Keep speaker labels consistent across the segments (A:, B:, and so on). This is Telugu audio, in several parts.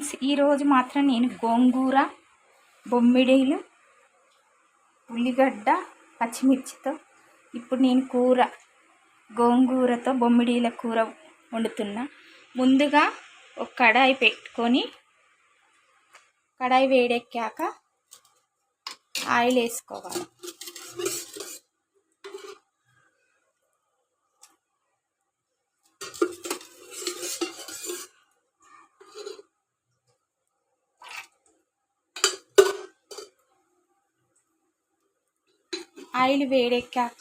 A: ఫ్రెండ్స్ ఈరోజు మాత్రం నేను గోంగూర బొమ్మిడీలు ఉల్లిగడ్డ పచ్చిమిర్చితో ఇప్పుడు నేను కూర గోంగూరతో బొమ్మిడీల కూర వండుతున్నా. ముందుగా ఒక కడాయి పెట్టుకొని కడాయి వేడెక్కాక ఆయిల్ వేసుకోవాలి. ఆయిల్ వేడెక్కాక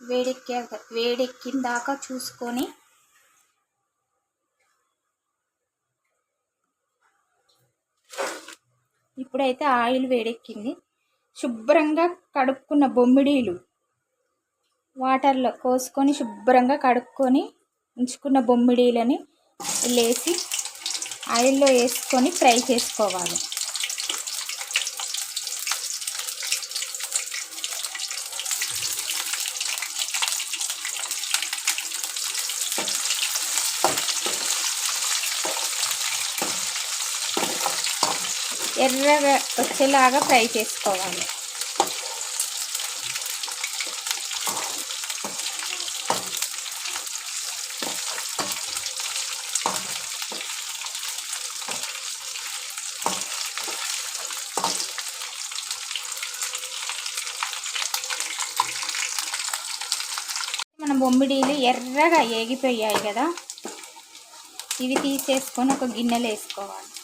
A: వేడెక్కాక వేడెక్కిన దాకా చూసుకొని ఇప్పుడైతే ఆయిల్ వేడెక్కింది శుభ్రంగా కడుక్కున్న బొమ్మిడీలు వాటర్లో కోసుకొని శుభ్రంగా కడుక్కొని ఉంచుకున్న బొమ్మిడీలని లేసి ఆయిల్లో వేసుకొని ఫ్రై చేసుకోవాలి ఎర్రగా వచ్చేలాగా ఫ్రై చేసుకోవాలి. మన బొమ్మిడీలు ఎర్రగా ఏగిపోయాయి కదా. ఇవి తీసేసుకొని ఒక గిన్నెలో వేసుకోవాలి.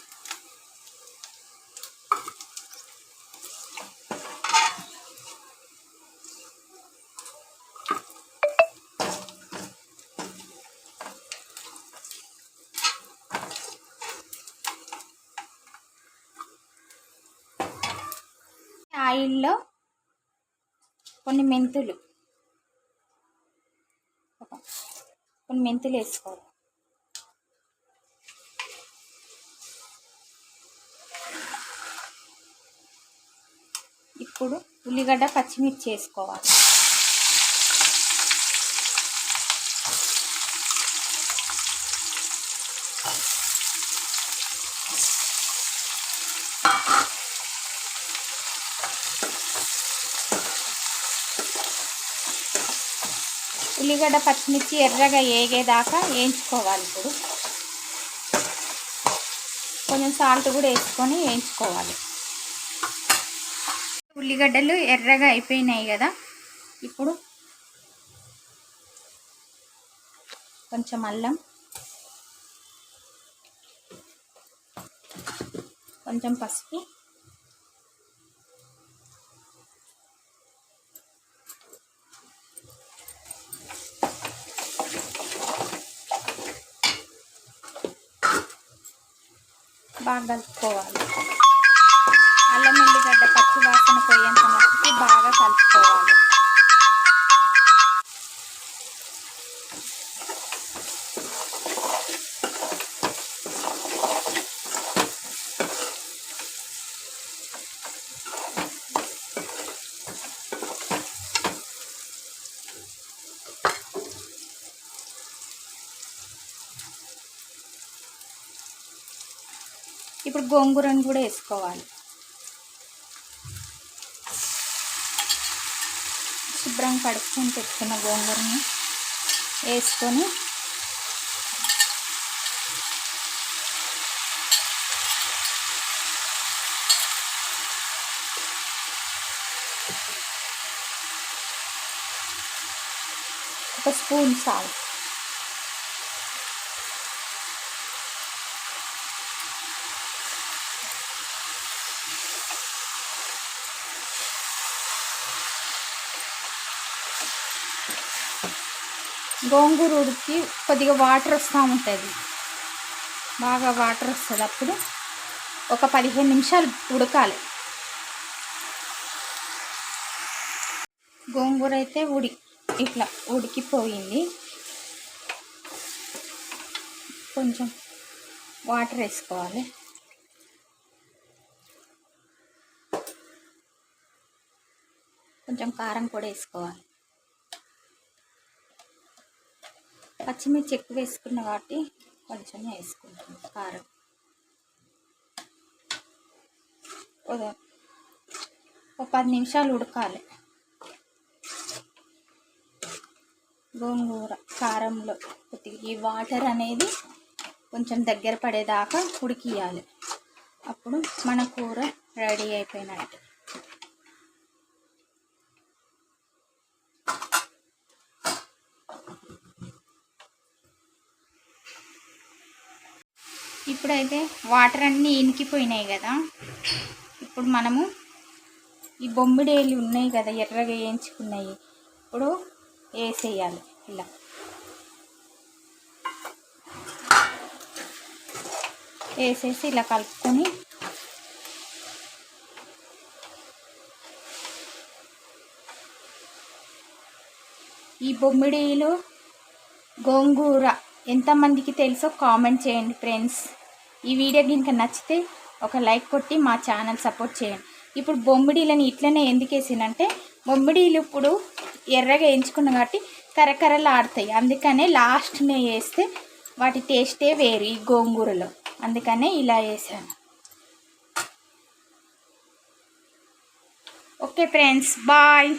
A: ఆయిల్లో కొన్ని మెంతులు. కొన్ని మెంతులు వేసుకోవాలి. ఇప్పుడు ఉల్లిగడ్డ పచ్చిమిర్చి వేసుకోవాలి. ఉల్లిగడ్డ పచ్చిమిర్చి ఎర్రగా ఏగేదాకా వేయించుకోవాలి ఇప్పుడు. కొంచెం సాల్ట్ కూడా వేసుకొని వేయించుకోవాలి. ఉల్లిగడ్డలు ఎర్రగా అయిపోయినాయి కదా ఇప్పుడు కొంచెం అల్లం కొంచెం పసుపు బాగా కలుపుకోవాలి. అల్లం ఎల్లిగడ్డ పచ్చి వాసన పోయేంత మట్టుకి బాగా కలుపుకోవాలి. ఇప్పుడు గోంగూరను కూడా వేసుకోవాలి. శుభ్రం కడుక్కొని పెట్టుకున్న గోంగూరని వేసుకొని ఒక స్పూన్ సాల్ట్. గోంగూర ఉడికి కొద్దిగా వాటర్ వస్తూ ఉంటుంది. బాగా వాటర్ వస్తుంది. అప్పుడు ఒక పదిహేను నిమిషాలు ఉడకాలి. గోంగూర అయితే ఉడి ఇట్లా ఉడికిపోయింది. కొంచెం వాటర్ వేసుకోవాలి. కొంచెం కారం కూడా వేసుకోవాలి. పచ్చిమిర్చి ఎక్కువ వేసుకున్న కాబట్టి కొంచెం వేసుకుంటాం. కారం. ఒక- ఒక పది నిమిషాలు ఉడకాలి. గోంగూర కారంలో కొద్దిగా ఈ వాటర్ అనేది కొంచెం దగ్గర పడేదాకా ఉడికియాలి. అప్పుడు మన కూర రెడీ అయిపోయినట్టు. ఇప్పుడైతే వాటర్ అన్నీ ఇనికిపోయినాయి కదా. ఇప్పుడు మనము ఈ బొమ్మిడేలు ఉన్నాయి కదా ఎర్రగా వేయించుకున్నాయి ఇప్పుడు వేసేయాలి ఇలా. వేసేసి ఇలా కలుపుకొని ఈ బొమ్మిడీలు గోంగూర ఎంతమందికి తెలుసో కామెంట్ చేయండి ఫ్రెండ్స్. ఈ వీడియో కనుక నచ్చితే ఒక లైక్ కొట్టి మా ఛానల్ సపోర్ట్ చేయండి. ఇప్పుడు బొమ్మిడీలని ఇట్లనే ఎందుకు వేసినంటే బొమ్మిడీలు ఇప్పుడు ఎర్రగా ఎంచుకున్నాం కాబట్టి కరకరలు ఆడతాయి. అందుకనే లాస్ట్నే వేస్తే వాటి టేస్టే వేరు ఈ గోంగూరలో. అందుకనే ఇలా వేసాను. Okay friends bye.